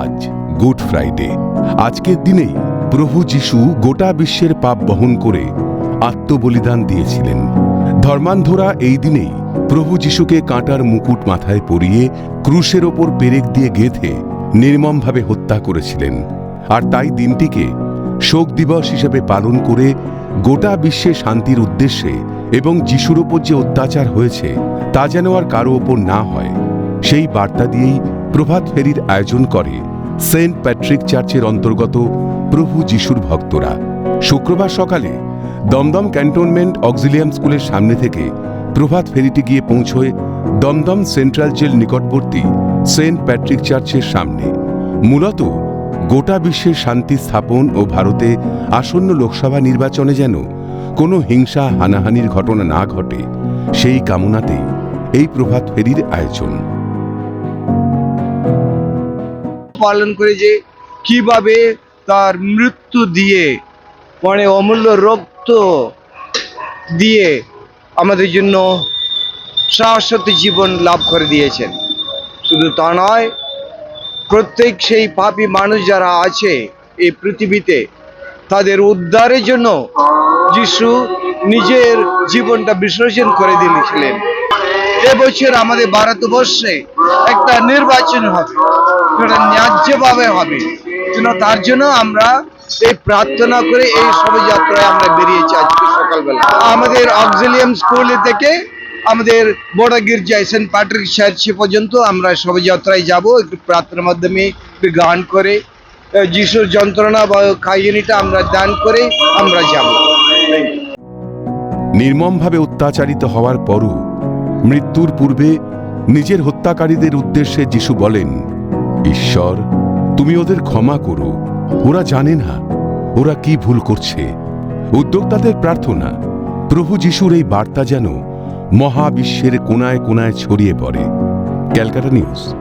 আজ good Friday. আজকের দিনেই প্রভু যিশু গোটা বিশ্বের পাপ বহন করে আত্মবলিদান দিয়েছিলেন। ধর্মান্ধরা এই দিনেই প্রভু যিশুকে কাঁটার মুকুট মাথায় পরিয়ে ক্রুশের ওপর পেরেক দিয়ে গেঁথে নির্মমভাবে হত্যা করেছিলেন। আর তাই দিনটিকে শোক দিবস হিসেবে পালন করে গোটা বিশ্বে শান্তির উদ্দেশ্যে এবং যিশুর ওপর যে অত্যাচার হয়েছে, তা যেন আর কারও ওপর না হয়, সেই বার্তা দিয়েই প্রভাত ফেরির আয়োজন করে সেন্ট প্যাট্রিক চার্চের অন্তর্গত প্রভু যিশুর ভক্তরা। শুক্রবার সকালে দমদম ক্যান্টনমেন্ট অক্সিলিয়াম স্কুলের সামনে থেকে প্রভাত ফেরিটি গিয়ে পৌঁছয় দমদম সেন্ট্রাল জেল নিকটবর্তী সেন্ট প্যাট্রিক চার্চের সামনে। মূলত গোটা বিশ্বের শান্তি স্থাপন ও ভারতে আসন্ন লোকসভা নির্বাচনে যেন কোনো হিংসা, হানাহানির ঘটনা না ঘটে, সেই কামনাতেই এই প্রভাত ফেরির আয়োজন। পালন করে যে কীভাবে তার মৃত্যু দিয়ে মানে অমূল্য রক্ত দিয়ে আমাদের জন্য শাশ্বত জীবন লাভ করে দিয়েছেন। শুধু তা নয়, প্রত্যেক সেই পাপী মানুষ যারা আছে এই পৃথিবীতে, তাদের উদ্ধারের জন্য যিশু নিজের জীবনটা বিসর্জন করে দিয়েছিলেন। এবছর আমাদের ভারতবর্ষে একটা নির্বাচন হবে। সেটা ন্যায্যভাবে হবে। তার জন্য আমরা এই প্রার্থনা করে এই শোভাযাত্রায় আমরা বেরিয়েছি আজকে সকালবেলা। আমাদের অক্সিলিয়াম স্কুল থেকে আমাদের বড় গির্জায় সেন্ট প্যাট্রিক চার্চ পর্যন্ত আমরা শোভাযাত্রায় যাব। একটু প্রার্থনার মাধ্যমে একটু গান করে যিশুর যন্ত্রণা বা কাহিনীটা আমরা দান করে আমরা যাব। নির্মমভাবে অত্যাচারিত হওয়ার পরও মৃত্যুর পূর্বে নিজের হত্যাকারীদের উদ্দেশ্যে যিশু বলেন, ঈশ্বর, তুমি ওদের ক্ষমা করো। ওরা জানে না, ওরা কি ভুল করছে। উদ্যোক্তাদের প্রার্থনা, প্রভু যিশুর এই বার্তা যেন মহাবিশ্বের কোনায় কোনায় ছড়িয়ে পড়ে। ক্যালকাটা নিউজ